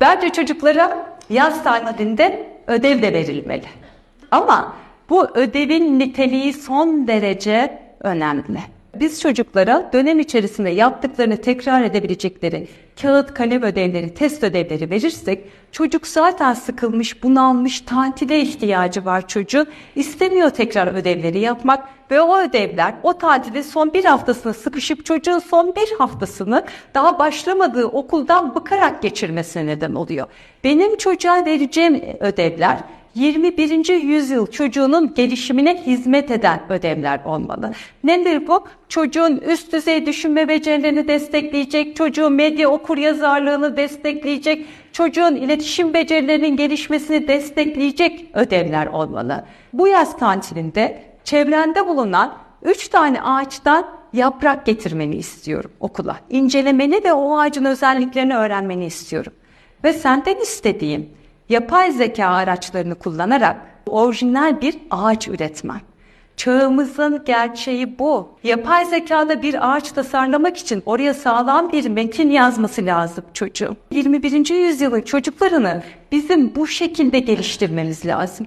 Bence çocuklara yaz tatilinde ödev de verilmeli. Ama bu ödevin niteliği son derece önemli. Biz çocuklara dönem içerisinde yaptıklarını tekrar edebilecekleri kağıt, kalem ödevleri, test ödevleri verirsek çocuk zaten sıkılmış, bunalmış, tatile ihtiyacı var çocuğun. İstemiyor tekrar ödevleri yapmak ve o ödevler o tatilin son bir haftasına sıkışıp çocuğun son bir haftasını daha başlamadığı okuldan bıkarak geçirmesine neden oluyor. Benim çocuğa vereceğim ödevler 21. yüzyıl çocuğunun gelişimine hizmet eden ödevler olmalı. Nedir bu? Çocuğun üst düzey düşünme becerilerini destekleyecek, çocuğun medya okur yazarlığını destekleyecek, çocuğun iletişim becerilerinin gelişmesini destekleyecek ödevler olmalı. Bu yaz tatilinde çevrende bulunan 3 tane ağaçtan yaprak getirmeni istiyorum okula. İncelemeni ve o ağacın özelliklerini öğrenmeni istiyorum. Ve senden istediğim yapay zeka araçlarını kullanarak orijinal bir ağaç üretmen. Çağımızın gerçeği bu. Yapay zekada bir ağaç tasarlamak için oraya sağlam bir metin yazması lazım çocuğum. 21. yüzyılın çocuklarını bizim bu şekilde geliştirmemiz lazım.